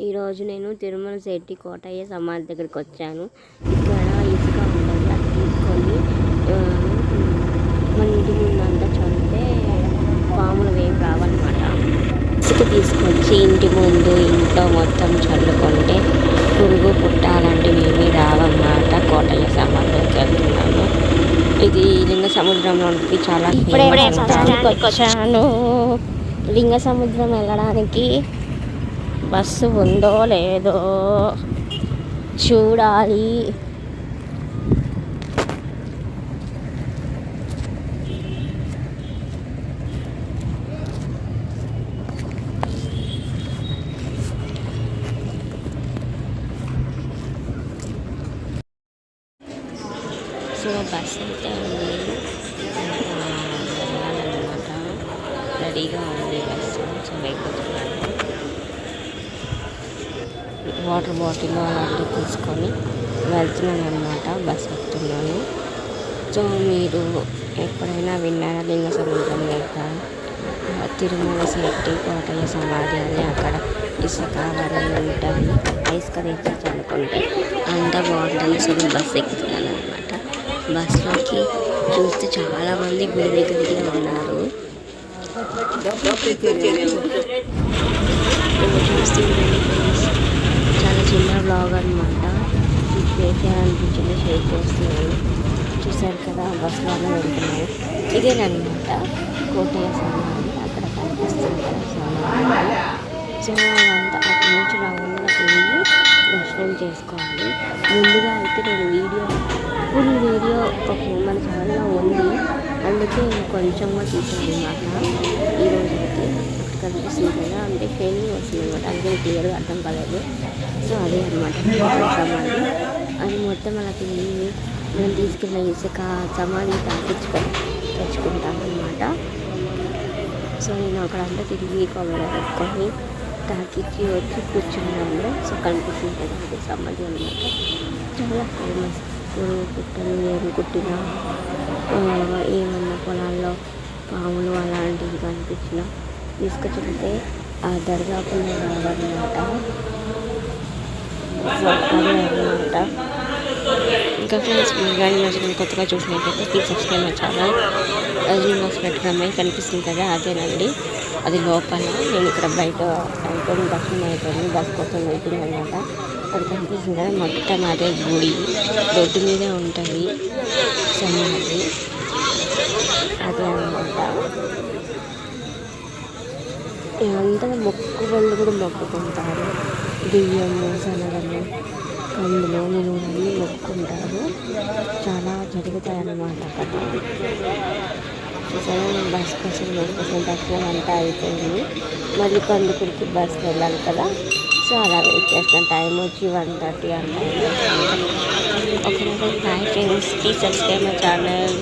ఈరోజు నేను తిరుమల శెట్టి కోటయ్య సమాధి దగ్గరికి వచ్చాను. ఇక్కడ ఇసుక ఉంటుంది అది తీసుకొని మన ఇంటి ముందంతా చల్లితే పాములు ఏం రావన్నమాట. ఇసుక తీసుకొచ్చి ఇంటి ముందు ఇంట్లో మొత్తం చల్లుకుంటే పురుగు పుట్ట అలాంటివి ఏమీ రావన్నమాట కోటయ్య సమాధికి వెళ్తున్నాను. ఇది లింగ సముద్రంలోనికి చాలా వచ్చాను. లింగ సముద్రం వెళ్ళడానికి బస్సు ఉందో లేదో చూడాలి. సో బస్ అయితే ఉంది. వెళ్ళాలన్నమాట. రెడీగా ఉంది బస్సు. సో వెళ్ళిపోతున్నాను వాటర్ బాటిల్ అలాంటివి తీసుకొని వెళ్తున్నాను అనమాట బస్ ఎక్కుతున్నాను సో మీరు ఎప్పుడైనా విన్నారా లింగ సముద్రం లేక తిరుమల శెట్టి కోటయ్య సమాధి అని అక్కడ ఇసుక అవన్నీ ఉంటాయి ఇసుక తెచ్చి చల్లుకుంటే అంత బాగుంటుంది. సో బస్ ఎక్కుతున్నాను అనమాట బస్లోకి చూస్తే చాలామంది గుడి దగ్గరికి ఉన్నారు ఇక్కడ చూస్తుండండి ఫ్రెండ్స్ చాలా చిన్న బ్లాగ్ అనమాట షేర్ చేయాలనిపించింది షేర్ చేస్తున్నాను. చూసారు కదా బస్సులోనే వెళ్తున్నాను. ఇదేనమాట కోటయ్య సమాధి అక్కడ కనిపిస్తుంది కదా సమాధి సో అక్కడి నుంచి రౌండ్గా తిరిగి దర్శనం చేసుకోవాలి. ముందుగా అయితే నేను వీడియో ఫుల్ వీడియో ఒక మన ఛానల్లో ఉంది. అందుకే కొంచెంగా తీసాను అనమాట ఈరోజు అయితే అక్కడ కనిపిస్తుంది కదా. అంటే ట్రైనింగ్ వస్తుంది అనమాట అందుకే క్లియర్గా అర్థం కాలేదు. సో అదే అనమాట సమాధి అది మొత్తం అలా తిరిగి మనం తీసుకెళ్ళిన ఇసుక సమాధి తాపించుకొని తెచ్చుకుంటాను అనమాట సో నేను అక్కడ అంతా తిరిగి కొబ్బరి పెట్టుకొని తాకిచ్చి వచ్చి కూర్చున్నాను. సో కనిపిస్తుంది కదా అది సమాధి అనమాట చాలా ఫేమస్ పుట్టలు ఏం కుట్టినా ఏమన్నా పొలాల్లో పాములు అలాంటివి కనిపించినా తీసుకొచ్చితే ఆ దర్గాకుండా రావన్నమాట. సో అనమాట ఇంకా ఫ్రెండ్స్ మీ కానీ నచ్చిన కొత్తగా చూసినట్లయితే please subscribe my channel Arjun అమ్మాయి కనిపిస్తుంది కదా అదేనండి. అది లోపల. నేను ఇక్కడ బయట అయిపోయింది దర్శనం అయిపోయింది బస్ కోసం వెళ్తుంది అనమాట అది కనిపిస్తుంది కదా మొత్తం అదే గుడి. రోడ్డు మీదే ఉంటుంది సమాధి. అదే అనమాట ఇదంతా మొక్కు వాళ్ళు కూడా మొక్కుకుంటారు. బియ్యము శనగలు కందులు నిలువలు మొక్కుకుంటారు చాలా జరుగుతాయి అన్నమాట అక్కడ. సరే బస్ కోసం బస్ కోసం తక్కువ అంతా అయిపోయింది. మళ్ళీ కందుకూరికి బస్ వెళ్ళాలి కదా. సో అలా వెయిట్ చేస్తాను. టైం వచ్చి వన్ థర్టీ అంతా okay bye friends please subscribe my channel.